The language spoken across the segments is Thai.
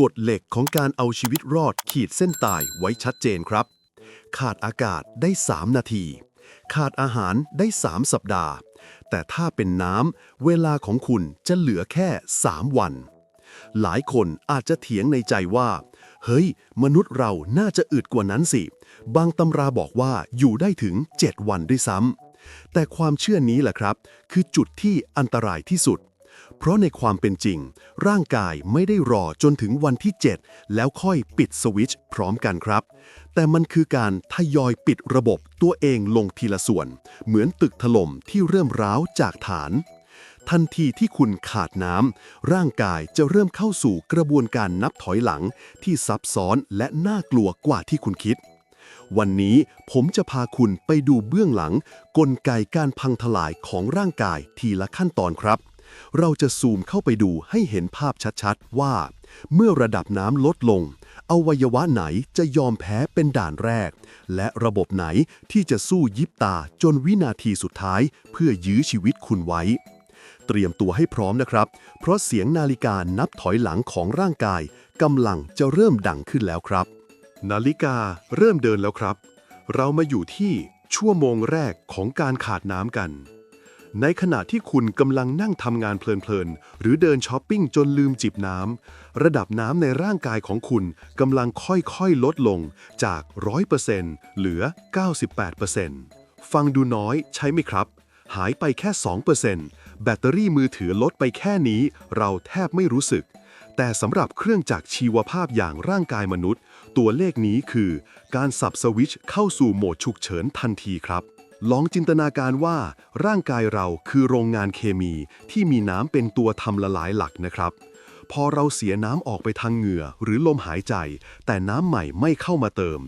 กฎเหล็กของการเอาชีวิตรอดขีดเส้นตายไว้ชัดเจนครับ ขาดอากาศได้ 3 นาที ขาดอาหารได้ 3 สัปดาห์ แต่ถ้าเป็นน้ำเวลาของคุณจะเหลือแค่ 3 วัน หลายคนอาจจะเถียงในใจว่า เฮ้ย มนุษย์เราน่าจะอึดกว่านั้นสิ บางตำราบอกว่าอยู่ได้ถึง 7 วันด้วยซ้ำแต่ความเชื่อนี้แหละครับ คือจุดที่อันตรายที่สุด เพราะในความเป็นจริง ร่างกายไม่ได้รอจนถึงวันที่ 7 แล้วค่อยปิดสวิตช์พร้อมกันครับ แต่มันคือการทยอยปิดระบบตัวเองลงทีละส่วน เหมือนตึกถล่มที่เริ่มร้าวจากฐาน ทันทีที่คุณขาดน้ำร่างกายจะเริ่มเข้าสู่กระบวนการนับถอยหลังที่ซับซ้อนและน่ากลัวกว่าที่คุณคิดวันนี้ผมจะพาคุณไปดูเบื้องหลัง กลไกการพังทลายของร่างกายทีละขั้นตอนครับ เราจะซูมเข้าไปดูให้เห็นภาพชัดๆ ว่า เมื่อระดับน้ำลดลง อวัยวะไหนจะยอมแพ้เป็นด่านแรก และระบบไหนที่จะสู้ยิบตาจนวินาทีสุดท้าย เพื่อยื้อชีวิตคุณไว้ เตรียมตัวให้พร้อมนะครับ เพราะเสียงนาฬิกานับถอยหลังของร่างกายกำลังจะเริ่มดังขึ้นแล้วครับ นาฬิกาเริ่มเดินแล้วครับ เรามาอยู่ที่ชั่วโมงแรกของการขาดน้ำกัน ในขณะที่คุณกำลังนั่งทำงานเพลินๆ หรือเดินช้อปปิ้งจนลืมจิบน้ำ ระดับน้ำในร่างกายของคุณกำลังค่อยๆ ลดลงจาก 100%เหลือ 98%ฟังดูน้อยใช่ไหมครับ หายไปแค่ 2%แบตเตอรี่มือถือลดไปแค่นี้ เราแทบไม่รู้สึก แต่สำหรับเครื่องจักรชีวภาพอย่างร่างกายมนุษย์ ตัวเลขนี้คือ การสับสวิตช์เข้าสู่โหมดฉุกเฉินทันทีครับ ลองจินตนาการว่าร่างกายเราคือโรงงานเคมีที่มีน้ำเป็นตัวทำละลายหลักนะครับ พอเราเสียน้ำออกไปทางเหงื่อหรือลมหายใจ แต่น้ำใหม่ไม่เข้ามาเติม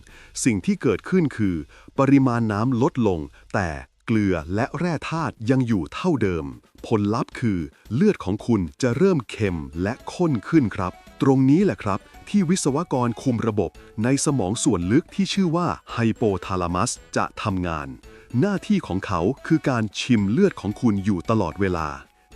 สิ่งที่เกิดขึ้นคือ ปริมาณน้ำลดลง แต่เกลือและแร่ธาตุยังอยู่เท่าเดิม ผลลัพธ์คือ เลือดของคุณจะเริ่มเค็มและข้นขึ้นครับ ตรงนี้แหละครับ ที่วิศวกรคุมระบบในสมองส่วนลึกที่ชื่อว่าไฮโปทาลามัสจะทำงาน หน้าที่ของเขาคือการชิมเลือดของคุณอยู่ตลอดเวลา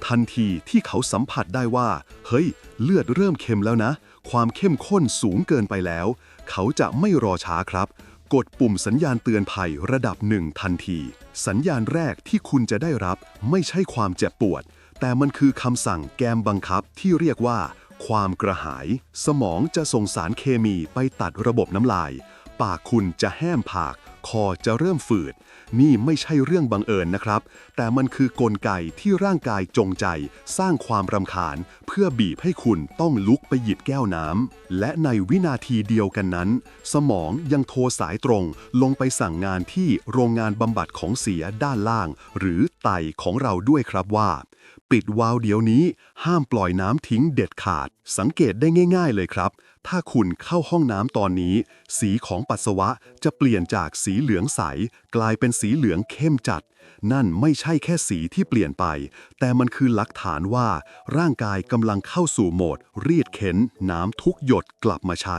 ทันทีที่เขาสัมผัสได้ว่า เฮ้ย เลือดเริ่มเค็มแล้วนะ ความเข้มข้นสูงเกินไปแล้ว เขาจะไม่รอช้าครับ กดปุ่มสัญญาณเตือนภัยระดับหนึ่งทันที สัญญาณแรกที่คุณจะได้รับไม่ใช่ความเจ็บปวด แต่มันคือคำสั่งแกมบังคับที่เรียกว่า ความกระหาย สมองจะส่งสารเคมีไปตัดระบบน้ำลาย ปากคุณจะแห้มผาก คอจะเริ่มฝืด นี่ไม่ใช่เรื่องบังเอิญนะครับ แต่มันคือกลไกที่ร่างกายจงใจ สร้างความรำคาญ เพื่อบีบให้คุณต้องลุกไปหยิบแก้วน้ำและในวินาทีเดียวกันนั้น สมองยังโทรสายตรงลงไปสั่งงานที่โรงงานบำบัดของเสียด้านล่าง หรือไตของเราด้วยครับว่าปิดวาล์วเดี๋ยวนี้ ห้ามปล่อยน้ำทิ้งเด็ดขาด สังเกตได้ง่าย ๆ เลยครับ ถ้าคุณเข้าห้องน้ำตอนนี้ สีของปัสสาวะจะเปลี่ยนจากสีเหลืองใส กลายเป็นสีเหลืองเข้มจัด นั่นไม่ใช่แค่สีที่เปลี่ยนไป แต่มันคือหลักฐานว่า ร่างกายกำลังเข้าสู่โหมดรีดเข็นน้ำทุกหยดกลับมาใช้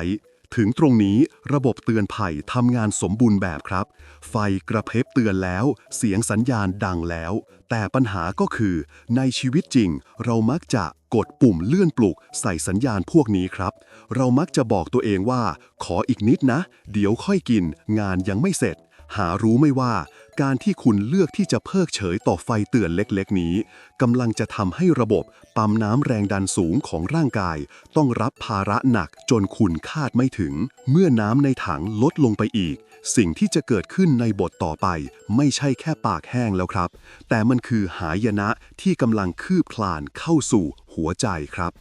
ถึงตรงนี้ระบบเตือนภัยทำงานสมบูรณ์แบบครับ ไฟกระเพริบเตือนแล้ว เสียงสัญญาณดังแล้ว แต่ปัญหาก็คือ ในชีวิตจริง เรามักจะกดปุ่มเลื่อนปลุกใส่สัญญาณพวกนี้ครับ เรามักจะบอกตัวเองว่า ขออีกนิดนะ เดี๋ยวค่อยกิน งานยังไม่เสร็จ หารู้ไม่ว่า การที่คุณเลือกที่จะเพิกเฉยต่อไฟเตือนเล็กๆ นี้กำลังจะทำให้ระบบปั๊มน้ำแรงดันสูงของร่างกาย ต้องรับภาระหนักจนคุณคาดไม่ถึง เมื่อน้ำในถังลดลงไปอีก สิ่งที่จะเกิดขึ้นในบทต่อไป ไม่ใช่แค่ปากแห้งแล้วครับ แต่มันคือหายนะที่กำลังคืบคลานเข้าสู่หัวใจครับ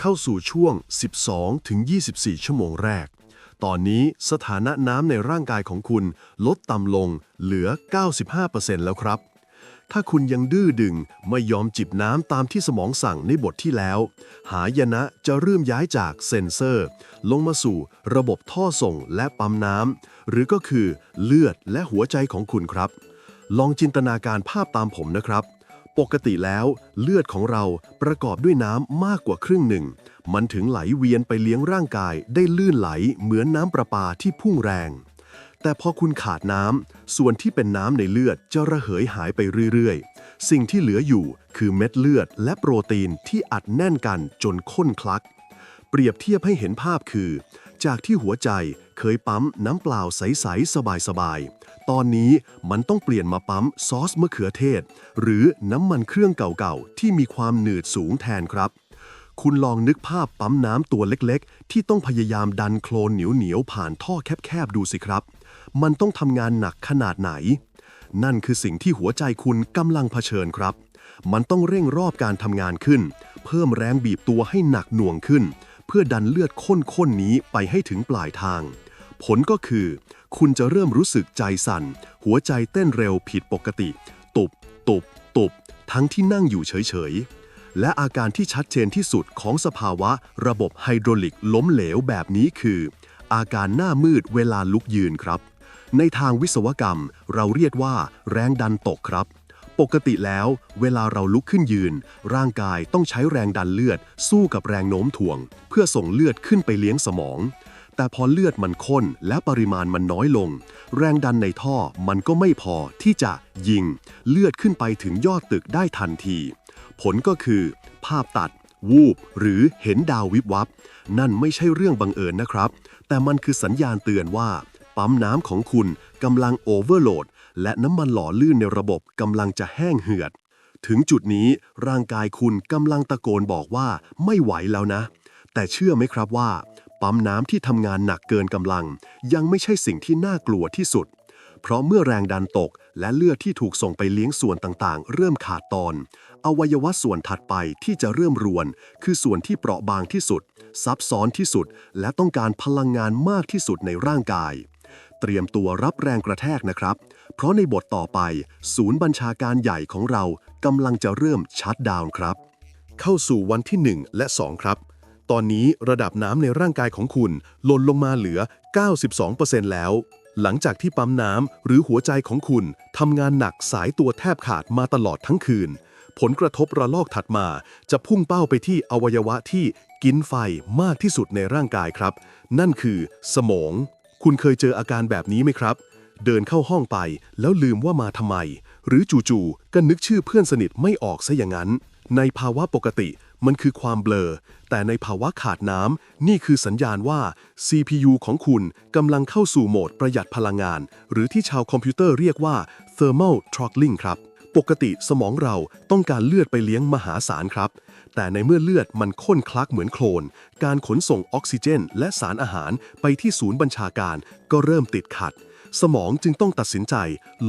เข้าสู่ช่วง 12-24 ชั่วโมงแรก ตอนนี้สถานะน้ำในร่างกายของคุณลดต่ำลงเหลือ 95%แล้วครับ ถ้าคุณยังดื้อดึงไม่ยอมจิบน้ำตามที่สมองสั่งในบทที่แล้ว หายนะจะเริ่มย้ายจากเซ็นเซอร์ ลงมาสู่ระบบท่อส่งและปั๊มน้ำหรือก็คือเลือดและหัวใจของคุณครับ ลองจินตนาการภาพตามผมนะครับ ปกติแล้วเลือดของเราประกอบด้วยน้ำมากกว่าครึ่งหนึ่ง มันถึงไหลเวียนไปเลี้ยงร่างกายได้ลื่นไหลเหมือนน้ำประปาที่พุ่งแรง แต่พอคุณขาดน้ำส่วนที่เป็นน้ำในเลือดจะระเหยหายไปเรื่อยๆ สิ่งที่เหลืออยู่คือเม็ดเลือดและโปรตีนที่อัดแน่นกันจนข้นคลัก เปรียบเทียบให้เห็นภาพคือ จากที่หัวใจเคยปั๊มน้ำเปล่าใส ๆ สบาย ๆ ตอนนี้มันต้องเปลี่ยนมาปั๊มซอสมะเขือเทศ หรือน้ำมันเครื่องเก่าๆ ที่มีความหนืดสูงแทนครับ คุณลองนึกภาพปั๊มน้ำตัวเล็กๆ ที่ต้องพยายามดันโคลนเหนียวๆผ่านท่อแคบๆ ดูสิครับ มันต้องทำงานหนักขนาดไหน นั่นคือสิ่งที่หัวใจคุณกำลังเผชิญครับ มันต้องเร่งรอบการทำงานขึ้น เพิ่มแรงบีบตัวให้หนักหน่วงขึ้น เพื่อดันเลือดข้นๆนี้ไปให้ถึงปลายทาง ผลก็คือ คุณจะเริ่มรู้สึกใจสั่น หัวใจเต้นเร็วผิดปกติ ตุบ ตุบ ตุบ ทั้งที่นั่งอยู่เฉยๆ และอาการที่ชัดเจนที่สุดของสภาวะระบบไฮดรอลิกล้มเหลวแบบนี้คือ อาการหน้ามืดเวลาลุกยืนครับ ในทางวิศวกรรมเราเรียกว่าแรงดันตกครับ ปกติแล้ว เวลาเราลุกขึ้นยืน ร่างกายต้องใช้แรงดันเลือด สู้กับแรงโน้มถ่วง เพื่อส่งเลือดขึ้นไปเลี้ยงสมอง แต่พอเลือดมันข้นและปริมาณมันน้อยลง แรงดันในท่อมันก็ไม่พอที่จะยิง เลือดขึ้นไปถึงยอดตึกได้ทันที ผลก็คือ ภาพตัด วูบ หรือเห็นดาววิบวับ นั่นไม่ใช่เรื่องบังเอิญนะครับ แต่มันคือสัญญาณเตือนว่า ปั๊มน้ำของคุณกำลังโอเวอร์โหลด และน้ำมันหล่อลื่นในระบบกำลังจะแห้งเหือด ถึงจุดนี้ร่างกายคุณกำลังตะโกนบอกว่าไม่ไหวแล้วนะ แต่เชื่อไหมครับว่า ปั๊มน้ำที่ทำงานหนักเกินกำลัง ยังไม่ใช่สิ่งที่น่ากลัวที่สุด เพราะเมื่อแรงดันตก และเลือดที่ถูกส่งไปเลี้ยงส่วนต่างๆ เริ่มขาดตอน อวัยวะส่วนถัดไปที่จะเริ่มรวน คือส่วนที่เปราะบางที่สุด ซับซ้อนที่สุด และต้องการพลังงานมากที่สุดในร่างกาย เตรียมตัวรับแรงกระแทกนะครับ เพราะในบทต่อไป ศูนย์บัญชาการใหญ่ของเรากำลังจะเริ่มชัดดาวน์ครับ เข้าสู่วันที่ 1 และ 2 ครับ ตอนนี้ระดับน้ำในร่างกายของคุณหล่นลงมาเหลือ 92%แล้ว หลังจากที่ปั๊มน้ำหรือหัวใจของคุณทำงานหนักสายตัวแทบขาดมาตลอดทั้งคืน ผลกระทบระลอกถัดมา จะพุ่งเป้าไปที่อวัยวะที่กินไฟมากที่สุดในร่างกายครับ นั่นคือสมอง คุณเคยเจออาการแบบนี้ไหมครับ เดินเข้าห้องไปแล้วลืมว่ามาทำไม หรือจู่ๆก็นึกชื่อเพื่อนสนิทไม่ออกซะอย่างนั้น ในภาวะปกติมันคือความเบลอ แต่ในภาวะขาดน้ำนี่คือสัญญาณว่า CPU ของคุณกำลังเข้าสู่โหมดประหยัดพลังงาน หรือที่ชาวคอมพิวเตอร์เรียกว่า thermal throttling ครับ ปกติสมองเราต้องการเลือดไปเลี้ยงมหาศาลครับ แต่ในเมื่อเลือดมันข้นคลักเหมือนโคลน การขนส่งออกซิเจน และสารอาหารไปที่ศูนย์บัญชาการก็เริ่มติดขัด สมองจึงต้องตัดสินใจ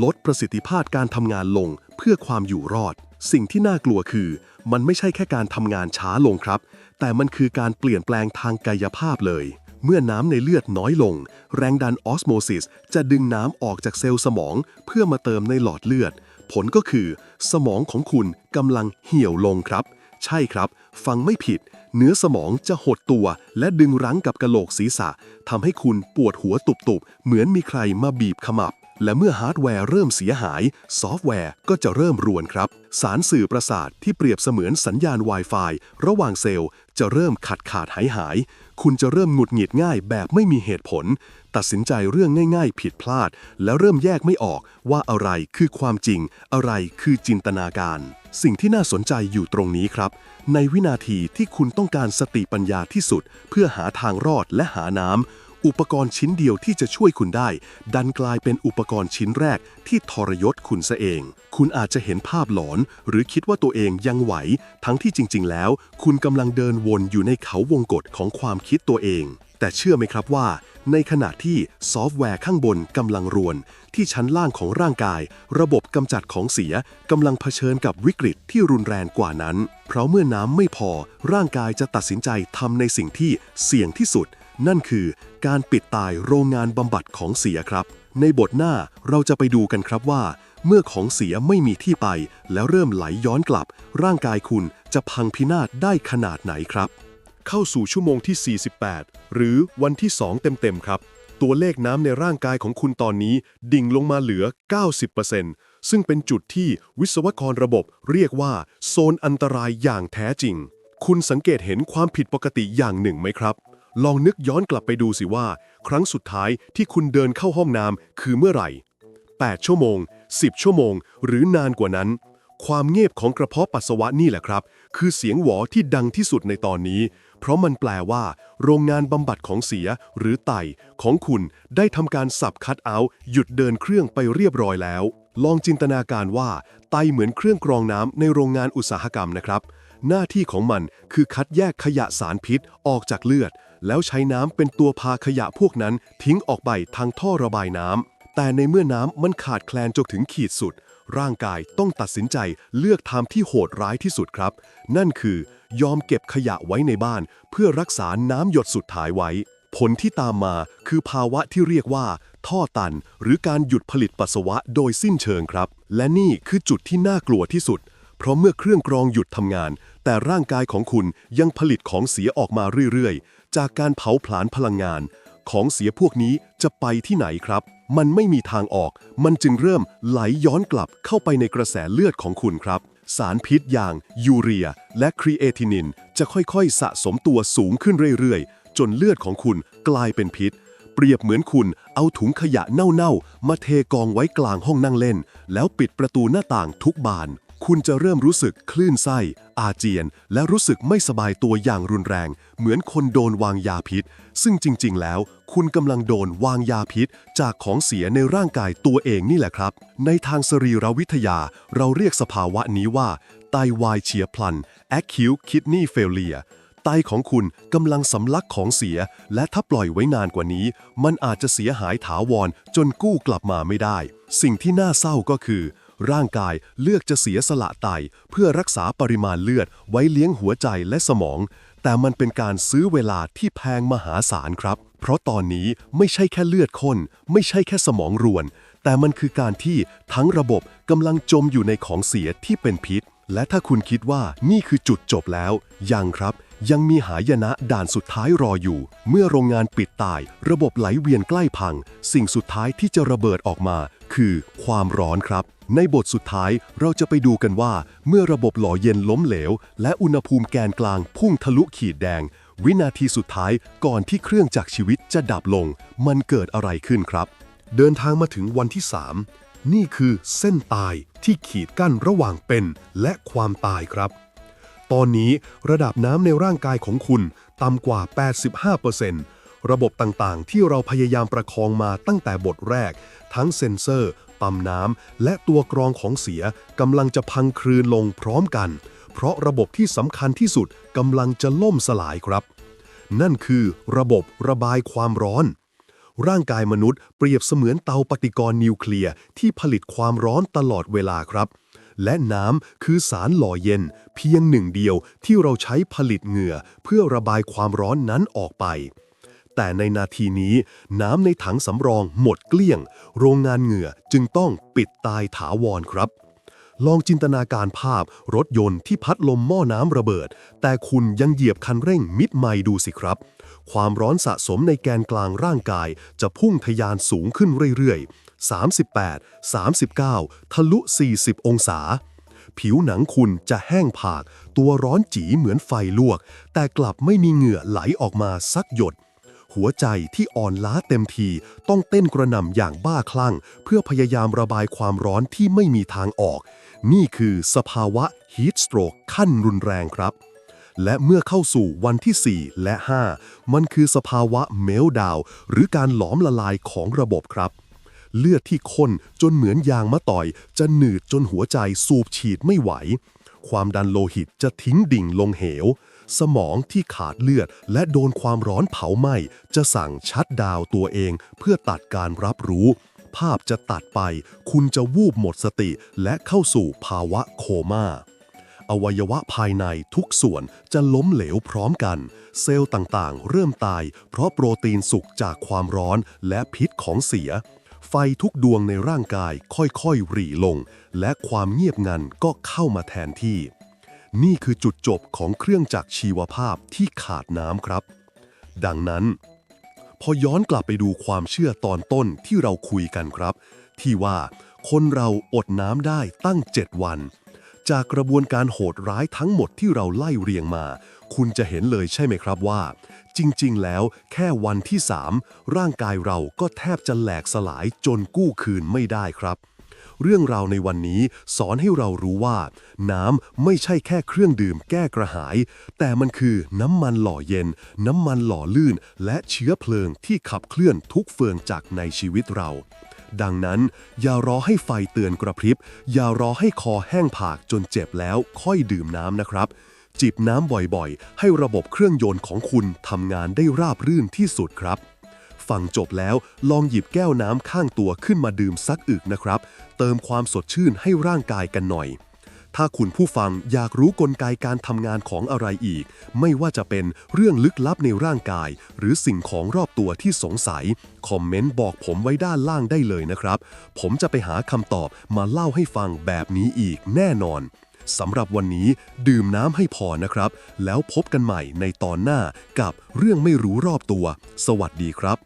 ลดประสิทธิภาพการทำงานลงเพื่อความอยู่รอด สิ่งที่น่ากลัวคือ มันไม่ใช่แค่การทำงานช้าลงครับ แต่มันคือการเปลี่ยนแปลงทางกายภาพเลยเมื่อน้ำในเลือดน้อยลง แรงดันออสโมซิสจะดึงน้ำออกจากเซลล์สมอง เพื่อมาเติมในหลอดเลือด ผลก็คือ สมองของคุณกำลังเหี่ยวลงครับ ใช่ครับ ฟังไม่ผิด เนื้อสมองจะหดตัว และดึงรั้งกับกะโหลกศีรษะทำให้คุณปวดหัวตุบๆ เหมือนมีใครมาบีบขมับ และเมื่อฮาร์ดแวร์เริ่มเสียหาย ซอฟต์แวร์ก็จะเริ่มรวนครับ สารสื่อประสาทที่เปรียบเสมือนสัญญาณ Wi-Fi ระหว่างเซลล์ จะเริ่มขาดขาดหายหาย คุณจะเริ่มหงุดหงิดง่ายแบบไม่มีเหตุผล ตัดสินใจเรื่องง่าย ๆ ผิดพลาด แล้วเริ่มแยกไม่ออกว่าอะไรคือความจริง อะไรคือจินตนาการ สิ่งที่น่าสนใจอยู่ตรงนี้ครับ ในวินาทีที่คุณต้องการสติปัญญาที่สุด เพื่อหาทางรอดและหาน้ำอุปกรณ์ชิ้นเดียวที่จะช่วยคุณได้ ดันกลายเป็นอุปกรณ์ชิ้นแรกที่ทรยศคุณซะเอง คุณอาจจะเห็นภาพหลอน หรือคิดว่าตัวเองยังไหว ทั้งที่จริง ๆ แล้ว คุณกำลังเดินวนอยู่ในเขาวงกฏของความคิดตัวเอง แต่เชื่อไหมครับว่า ในขณะที่ซอฟต์แวร์ข้างบนกำลังรวน ที่ชั้นล่างของร่างกาย ระบบกำจัดของเสียกำลังเผชิญกับวิกฤตที่รุนแรงกว่านั้น เพราะเมื่อน้ำไม่พอ ร่างกายจะตัดสินใจทำในสิ่งที่เสี่ยงที่สุด นั่นคือการปิดตายโรงงานบำบัดของเสียครับในบทหน้าเราจะไปดูกันครับว่า เมื่อของเสียไม่มีที่ไป แล้วเริ่มไหลย้อนกลับ ร่างกายคุณจะพังพินาศได้ขนาดไหนครับ เข้าสู่ชั่วโมงที่ 48 หรือวันที่ 2 เต็มๆครับ ตัวเลขน้ำในร่างกายของคุณตอนนี้ดิ่งลงมาเหลือ 90%ซึ่งเป็นจุดที่วิศวกรระบบเรียกว่า โซนอันตรายอย่างแท้จริง คุณสังเกตเห็นความผิดปกติอย่างหนึ่งไหมครับ ลองนึกย้อนกลับไปดูสิว่า ครั้งสุดท้ายที่คุณเดินเข้าห้องน้ำคือเมื่อไหร่ 8 ชั่วโมง 10 ชั่วโมง หรือนานกว่านั้นความเงียบของกระเพาะปัสสาวะนี่แหละครับ คือเสียงหวอที่ดังที่สุดในตอนนี้ เพราะมันแปลว่า โรงงานบำบัดของเสียหรือไตของคุณได้ทำการสับคัดเอาท์หยุดเดินเครื่องไปเรียบร้อยแล้ว ลองจินตนาการว่า ไตเหมือนเครื่องกรองน้ำในโรงงานอุตสาหกรรมนะครับ หน้าที่ของมันคือคัดแยกขยะสารพิษออกจากเลือด แล้วใช้น้ำเป็นตัวพาขยะพวกนั้นทิ้งออกไปทางท่อระบายน้ำแต่ในเมื่อน้ำมันขาดแคลนจนถึงขีดสุด ร่างกายต้องตัดสินใจเลือกทำที่โหดร้ายที่สุดครับ นั่นคือยอมเก็บขยะไว้ในบ้าน เพื่อรักษาน้ำหยดสุดท้ายไว้ ผลที่ตามมาคือภาวะที่เรียกว่า ท่อตัน หรือการหยุดผลิตปัสสาวะโดยสิ้นเชิงครับ และนี่คือจุดที่น่ากลัวที่สุด เพราะเมื่อเครื่องกรองหยุดทำงาน แต่ร่างกายของคุณยังผลิตของเสียออกมาเรื่อยๆ จากการเผาผลาญพลังงาน ของเสียพวกนี้จะไปที่ไหนครับ มันไม่มีทางออก มันจึงเริ่มไหลย้อนกลับเข้าไปในกระแสเลือดของคุณครับ สารพิษอย่างยูเรีย และครีเอทินิน จะค่อยๆ สะสมตัวสูงขึ้นเรื่อยๆ จนเลือดของคุณกลายเป็นพิษ เปรียบเหมือนคุณเอาถุงขยะเน่าๆ มาเทกองไว้กลางห้องนั่งเล่น แล้วปิดประตูหน้าต่างทุกบาน คุณจะเริ่มรู้สึกคลื่นไส้ อาเจียน และรู้สึกไม่สบายตัวอย่างรุนแรง เหมือนคนโดนวางยาพิษ ซึ่งจริง ๆ แล้ว คุณกำลังโดนวางยาพิษ จากของเสียในร่างกายตัวเองนี่แหละครับ ในทางสรีรวิทยา เราเรียกสภาวะนี้ว่า ไตวายเฉียบพลัน acute kidney failure ไตของคุณกำลังสำลักของเสีย และถ้าปล่อยไว้นานกว่านี้ มันอาจจะเสียหายถาวรจนกู้กลับมาไม่ได้ สิ่งที่น่าเศร้าก็คือ ร่างกายเลือกจะเสียสละไต เพื่อรักษาปริมาณเลือดไว้เลี้ยงหัวใจและสมอง แต่มันเป็นการซื้อเวลาที่แพงมหาศาลครับ เพราะตอนนี้ไม่ใช่แค่เลือดข้น ไม่ใช่แค่สมองรวน แต่มันคือการที่ทั้งระบบกำลังจมอยู่ในของเสียที่เป็นพิษ และถ้าคุณคิดว่านี่คือจุดจบแล้ว ยังครับ ยังมีหายนะด่านสุดท้ายรออยู่ เมื่อโรงงานปิดตาย ระบบไหลเวียนใกล้พัง สิ่งสุดท้ายที่จะระเบิดออกมา คือความร้อนครับ ในบทสุดท้ายเราจะไปดูกันว่า เมื่อระบบหล่อเย็นล้มเหลว และอุณหภูมิแกนกลางพุ่งทะลุขีดแดง วินาทีสุดท้ายก่อนที่เครื่องจักรชีวิตจะดับลง มันเกิดอะไรขึ้นครับ เดินทางมาถึงวันที่ 3 นี่คือเส้นตายที่ขีดกั้นระหว่างเป็นและความตายครับ ตอนนี้ระดับน้ำในร่างกายของคุณต่ำกว่า 85%ระบบต่างๆ ที่เราพยายามประคองมาตั้งแต่บทแรก ทั้งเซ็นเซอร์ ปั๊มน้ำ และตัวกรองของเสียกำลังจะพังคลืนลงพร้อมกัน เพราะระบบที่สำคัญที่สุดกำลังจะล่มสลายครับ นั่นคือระบบระบายความร้อนร่างกายมนุษย์เปรียบเสมือนเตาปฏิกรณ์นิวเคลียร์ที่ผลิตความร้อนตลอดเวลาครับ และน้ำคือสารหล่อเย็น เพียงหนึ่งเดียวที่เราใช้ผลิตเหงื่อ เพื่อระบายความร้อนนั้นออกไป แต่ในนาทีนี้น้ำในถังสำรองหมดเกลี้ยง โรงงานเหงื่อจึงต้องปิดตายถาวรครับลองจินตนาการภาพรถยนต์ที่พัดลมหม้อน้ำระเบิด แต่คุณยังเหยียบคันเร่งมิดไม่ดูสิครับ ความร้อนสะสมในแกนกลางร่างกายจะพุ่งทยานสูงขึ้นเรื่อยๆ 38 39 ทะลุ 40 องศา ผิวหนังคุณจะแห้งผาก ตัวร้อนจีเหมือนไฟลวก แต่กลับไม่มีเหงื่อไหลออกมาสักหยด หัวใจที่อ่อนล้าเต็มทีต้องเต้นกระหน่ำอย่างบ้าคลั่ง เพื่อพยายามระบายความร้อนที่ไม่มีทางออก นี่คือสภาวะ heat stroke ขั้นรุนแรงครับและเมื่อเข้าสู่วันที่ 4 และ 5 มันคือสภาวะเมลดาวหรือการหลอมละลายของระบบครับ เลือดที่ข้นจนเหมือนยางมะต่อย จะหนืดจนหัวใจสูบฉีดไม่ไหว ความดันโลหิตจะทิ้งดิ่งลงเหว สมองที่ขาดเลือดและโดนความร้อนเผาไหม้ จะสั่งชัดดาวตัวเองเพื่อตัดการรับรู้ ภาพจะตัดไป คุณจะวูบหมดสติและเข้าสู่ภาวะโคม่าอวัยวะภายในทุกส่วนจะล้มเหลวพร้อมกัน เซลล์ต่างๆ เริ่มตาย เพราะโปรตีนสุกจากความร้อนและพิษของเสีย ไฟทุกดวงในร่างกายค่อยๆหรี่ลง และความเงียบงันก็เข้ามาแทนที่ นี่คือจุดจบของเครื่องจักรชีวภาพที่ขาดน้ำครับ ดังนั้น พอย้อนกลับไปดูความเชื่อตอนต้นที่เราคุยกันครับ ที่ว่าคนเราอดน้ำได้ตั้ง 7 วัน จากกระบวนการโหดร้ายทั้งหมดที่เราไล่เรียงมา คุณจะเห็นเลยใช่ไหมครับว่า จริงๆ แล้วแค่วันที่ 3 ร่างกายเราก็แทบจะแหลกสลายจนกู้คืนไม่ได้ครับ เรื่องราวในวันนี้สอนให้เรารู้ว่า น้ำไม่ใช่แค่เครื่องดื่มแก้กระหาย แต่มันคือน้ำมันหล่อเย็น น้ำมันหล่อลื่น และเชื้อเพลิงที่ขับเคลื่อนทุกเฟืองจากในชีวิตเราดังนั้น อย่ารอให้ไฟเตือนกระพริบ อย่ารอให้คอแห้งผากจนเจ็บแล้วค่อยดื่มน้ำนะครับ จิบน้ำบ่อยๆ ให้ระบบเครื่องยนต์ของคุณทำงานได้ราบรื่นที่สุดครับ ฟังจบแล้วลองหยิบแก้วน้ำข้างตัวขึ้นมาดื่มสักอึกนะครับ เติมความสดชื่นให้ร่างกายกันหน่อย ถ้าคุณผู้ฟังอยากรู้กลไกการทำงานของอะไรอีก ไม่ว่าจะเป็นเรื่องลึกลับในร่างกาย หรือสิ่งของรอบตัวที่สงสัย คอมเมนต์บอกผมไว้ด้านล่างได้เลยนะครับ ผมจะไปหาคำตอบมาเล่าให้ฟังแบบนี้อีกแน่นอน สำหรับวันนี้ดื่มน้ำให้พอนะครับ แล้วพบกันใหม่ในตอนหน้ากับเรื่องไม่รู้รอบตัว สวัสดีครับ